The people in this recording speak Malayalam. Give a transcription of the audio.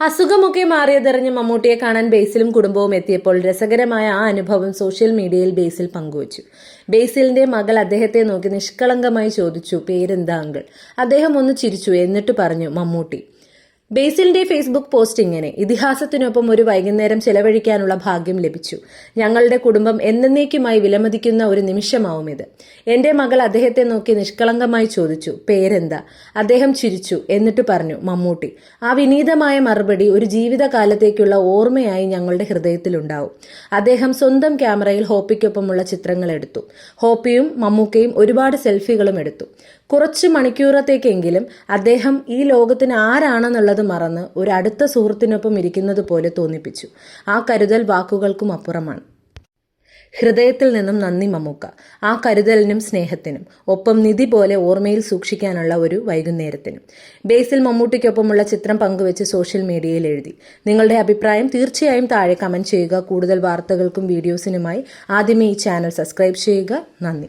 അസുഖമൊക്കെ മാറിയതെറിഞ്ഞ് മമ്മൂട്ടിയെ കാണാൻ ബേസിലും കുടുംബവും എത്തിയപ്പോൾ രസകരമായ ആ അനുഭവം സോഷ്യൽ മീഡിയയിൽ ബേസിൽ പങ്കുവച്ചു. ബേസിലിന്റെ മകൾ അദ്ദേഹത്തെ നോക്കി നിഷ്കളങ്കമായി ചോദിച്ചു പേരെന്താ അങ്കിൾ? അദ്ദേഹം ഒന്ന് ചിരിച്ചു എന്നിട്ട് പറഞ്ഞു മമ്മൂട്ടി. ബേസിലിന്റെ ഫേസ്ബുക്ക് പോസ്റ്റ് ഇങ്ങനെ ഇതിഹാസത്തിനൊപ്പം ഒരു വൈകുന്നേരം ചെലവഴിക്കാനുള്ള ഭാഗ്യം ലഭിച്ചു. ഞങ്ങളുടെ കുടുംബം എന്നേക്കുമായി വിലമതിക്കുന്ന ഒരു നിമിഷമാവും ഇത്. എന്റെ മകൾ അദ്ദേഹത്തെ നോക്കി നിഷ്കളങ്കമായി ചോദിച്ചു പേരെന്താ? അദ്ദേഹം ചിരിച്ചു എന്നിട്ട് പറഞ്ഞു മമ്മൂട്ടി. ആ വിനീതമായ മറുപടി ഒരു ജീവിതകാലത്തേക്കുള്ള ഓർമ്മയായി ഞങ്ങളുടെ ഹൃദയത്തിലുണ്ടാവും. അദ്ദേഹം സ്വന്തം ക്യാമറയിൽ ഹോപ്പിക്കൊപ്പമുള്ള ചിത്രങ്ങൾ എടുത്തു. ഹോപ്പിയും മമ്മൂക്കയും ഒരുപാട് സെൽഫികളും എടുത്തു. കുറച്ച് മണിക്കൂറത്തേക്കെങ്കിലും അദ്ദേഹം ഈ ലോകത്തിന് ആരാണെന്നുള്ളത് മറന്ന് ഒരു അടുത്ത സുഹൃത്തിനൊപ്പം ഇരിക്കുന്നത് പോലെ തോന്നിപ്പിച്ചു. ആ കരുതൽ വാക്കുകൾക്കും അപ്പുറമാണ്. ഹൃദയത്തിൽ നിന്നും നന്ദി മമ്മൂക്ക. ആ കരുതലിനും സ്നേഹത്തിനും. ഒപ്പം നിധി പോലെ ഓർമ്മയിൽ സൂക്ഷിക്കാനുള്ള ഒരു വൈകുന്നേരത്തിനും. ബേസിൽ മമ്മൂട്ടിക്കൊപ്പമുള്ള ചിത്രം പങ്കുവച്ച് സോഷ്യൽ മീഡിയയിൽ എഴുതി. നിങ്ങളുടെ അഭിപ്രായം തീർച്ചയായും താഴെ കമന്റ് ചെയ്യുക. കൂടുതൽ വാർത്തകൾക്കും വീഡിയോസിനുമായി ആദ്യമേ ഈ ചാനൽ സബ്സ്ക്രൈബ് ചെയ്യുക. നന്ദി.